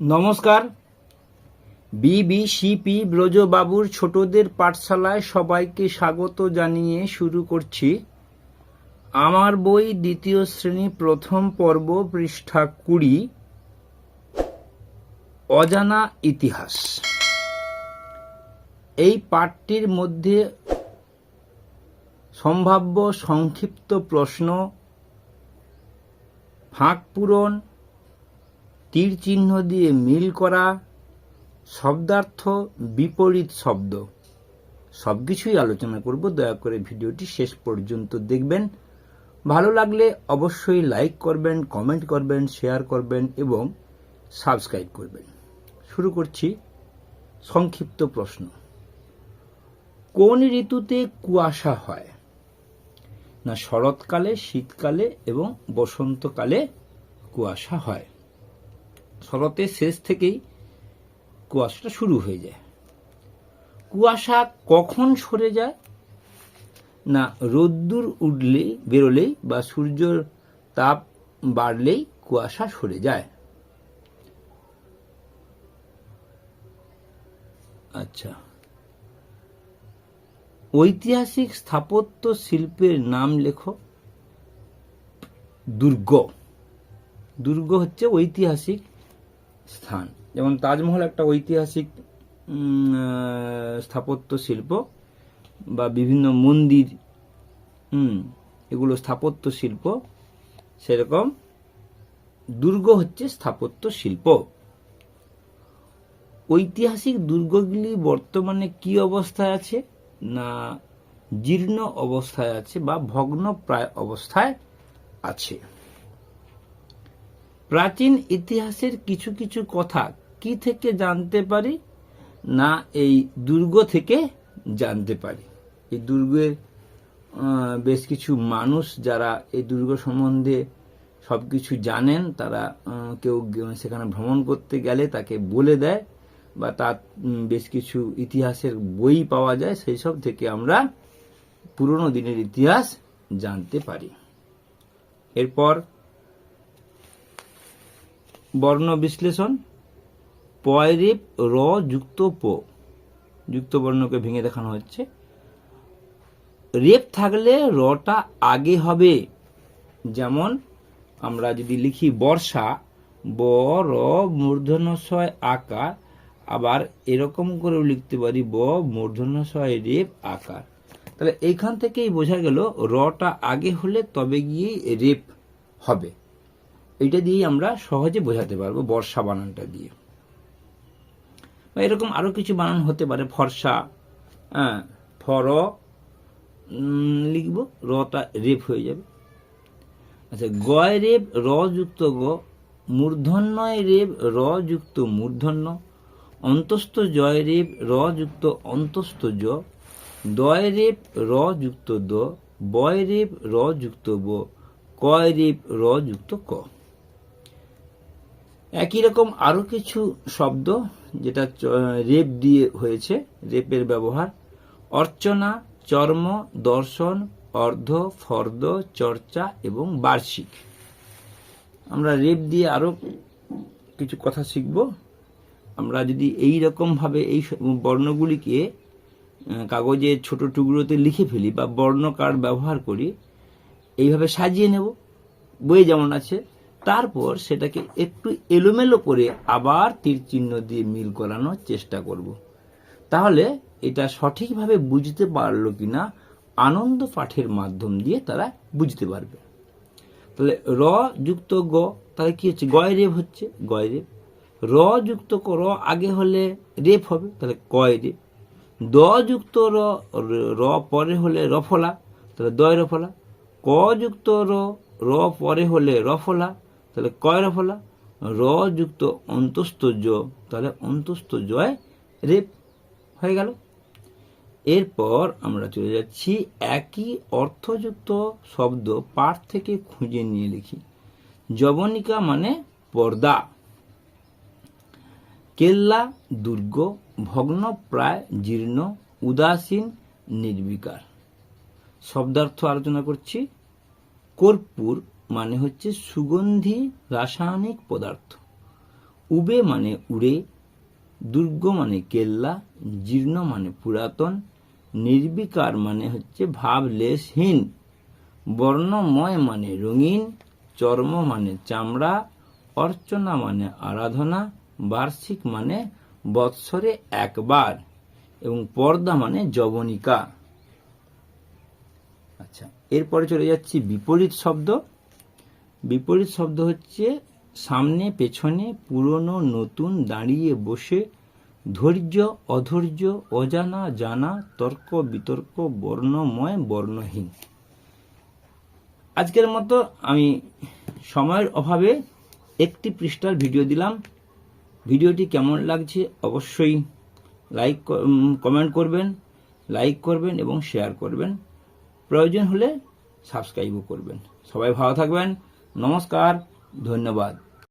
নমস্কার। বিবিসিপি ব্রজবাবুর ছোটদের পাঠশালায় সবাইকে স্বাগত জানিয়ে শুরু করছি। আমার বই দ্বিতীয় শ্রেণি প্রথম পর্ব পৃষ্ঠা কুড়ি, অজানা ইতিহাস। এই পাঠটির মধ্যে সম্ভাব্য সংক্ষিপ্ত প্রশ্ন, ফাঁক পূরণ তীর চিহ্ন দিয়ে মিল করা শব্দার্থ বিপরীত শব্দ। সব কিছুই আলোচনা করব, দয়া করে ভিডিওটি শেষ পর্যন্ত দেখবেন। ভালো লাগলে অবশ্যই লাইক করবেন, কমেন্ট করবেন, শেয়ার করবেন এবং সাবস্ক্রাইব করবেন। শুরু করছি সংক্ষিপ্ত প্রশ্ন। কোন ঋতুতে কুয়াশা হয়? না শরৎকালে, শীতকালে এবং বসন্তকালে কুয়াশা হয়। শরতের শেষ থেকেই কুয়াশাটা শুরু হয়ে যায়। কুয়াশা কখন সরে যায়? না, রোদ্দুর উঠলেই বেরোলেই বা সূর্যর তাপ বাড়লেই কুয়াশা সরে যায়। আচ্ছা। ঐতিহাসিক স্থাপত্য শিল্পের নাম লেখো। দুর্গ। দুর্গ হচ্ছে ঐতিহাসিক স্থান। যেমন তাজমহল একটা ঐতিহাসিক স্থাপত্য শিল্প বা বিভিন্ন মন্দির, হুম, এগুলো স্থাপত্য শিল্প। সেরকম দুর্গ হচ্ছে স্থাপত্য শিল্প। ঐতিহাসিক দুর্গগুলি বর্তমানে কি অবস্থায় আছে না জীর্ণ অবস্থায় আছে বা ভগ্ন প্রায় অবস্থায় আছে? প্রাচীন ইতিহাসের কিছু কিছু কথা কি থেকে জানতে পারি? না, এই দুর্গ থেকে জানতে পারি। এই দুর্গের বেশ কিছু মানুষ যারা এই দুর্গ সম্বন্ধে সব কিছু জানেন, তারা কেউ সেখানে ভ্রমণ করতে গেলে তাকে বলে দেয় বা তার বেশ কিছু ইতিহাসের বই পাওয়া যায়, সেই সব থেকে আমরা পুরনো দিনের ইতিহাস জানতে পারি। এরপর বর্ণ বিশ্লেষণ পয়রেপ র, যুক্ত, প। যুক্ত বর্ণকে ভেঙে দেখানো হচ্ছে। রেপ থাকলে রটা আগে হবে। যেমন, আমরা যদি লিখি বর্ষা, ব, র, মূর্ধন্যশয়, আকার। আবার এরকম করেও লিখতে পারি ব, মূর্ধন্যশয়, রেপ, আকার। তাহলে এইখান থেকেই বোঝা গেল, রটা আগে হলে তবে গিয়ে রেপ হবে। এইটা দিয়েই আমরা সহজে বোঝাতে পারব বর্ষা বানানটা দিয়ে। বা এরকম আরও কিছু বানান হতে পারে, ফর্সা হ্যাঁ ফর লিখব রটা রেপ হয়ে যাবে। আচ্ছা গয় রেপ র যুক্ত গ, মূর্ধন্যয় রেপ র যুক্ত মূর্ধন্য, অন্তস্থ জয় রেপ র যুক্ত অন্তস্থ জ, দয় রেপ র যুক্ত দ, বয় রেপ র যুক্ত ব কয় রেপ র যুক্ত ক। একই রকম আরও কিছু শব্দ যেটা রেপ দিয়ে হয়েছে, রেপের ব্যবহার। অর্চনা, চর্ম, দর্শন, অর্ধ, ফর্দ, চর্চা এবং বার্ষিক। আমরা রেপ দিয়ে আরও কিছু কথা শিখব। আমরা যদি এই রকম ভাবে এই বর্ণগুলিকে কাগজে ছোট টুকরোতে লিখে ফেলি বা বর্ণ কার্ড ব্যবহার করি, এইভাবে সাজিয়ে নেব। বইয়ে যেমন আছে তারপর সেটাকে একটু এলোমেলো করে আবার তীর চিহ্ন দিয়ে মিল করানোর চেষ্টা করব। তাহলে এটা সঠিকভাবে বুঝতে পারল কিনা আনন্দ পাঠের মাধ্যম দিয়ে তারা বুঝতে পারবে। তাহলে র যুক্ত গ, তাহলে কি হচ্ছে? গয় রেপ হচ্ছে, গয় রেপ র যুক্ত ক, র আগে হলে রেপ হবে, তাহলে কয় রেপ দ যুক্ত র- র পরে হলে রফলা, তাহলে দয় রফলা। ক যুক্ত র র পরে হলে রফলা তাহলে কয় রফলা র যুক্ত অন্তস্থ জ, তাহলে অন্তস্থ জয় রেপ হয়ে গেল। এরপর আমরা চলে যাচ্ছি একই অর্থযুক্ত শব্দ পাঠ থেকে খুঁজে নিয়ে লিখি। যবনিকা মানে পর্দা। কেল্লা, দুর্গ, ভগ্ন, প্রায়, জীর্ণ, উদাসীন, নির্বিকার। শব্দার্থ আলোচনা করছি। কর্পূর মানে হচ্ছে সুগন্ধি রাসায়নিক পদার্থ। উবে মানে উড়ে, দুর্গ মানে কেল্লা, জীর্ণ মানে পুরাতন, নির্বিকার মানে হচ্ছে ভাবলেশহীন, বর্ণময় মানে রঙিন, চর্ম মানে চামড়া, অর্চনা মানে আরাধনা, বার্ষিক মানে বৎসরে একবার, এবং পর্দা মানে যবনিকা। আচ্ছা এরপরে চলে যাচ্ছি বিপরীত শব্দ। বিপরীত শব্দ হচ্ছে সামনে, পেছনে, পুরনো, নতুন, দাঁড়িয়ে বসে, ধৈর্য, অধৈর্য, অজানা, জানা, তর্ক, বিতর্ক, বর্ণময়, বর্ণহীন। আজকের মতো আমি সময়ের অভাবে একটি পৃষ্ঠার ভিডিও দিলাম। ভিডিওটি কেমন লাগছে অবশ্যই লাইক কমেন্ট করবেন, লাইক করবেন এবং শেয়ার করবেন। প্রয়োজন হলে সাবস্ক্রাইবও করবেন। সবাই ভালো থাকবেন। নমস্কার ধন্যবাদ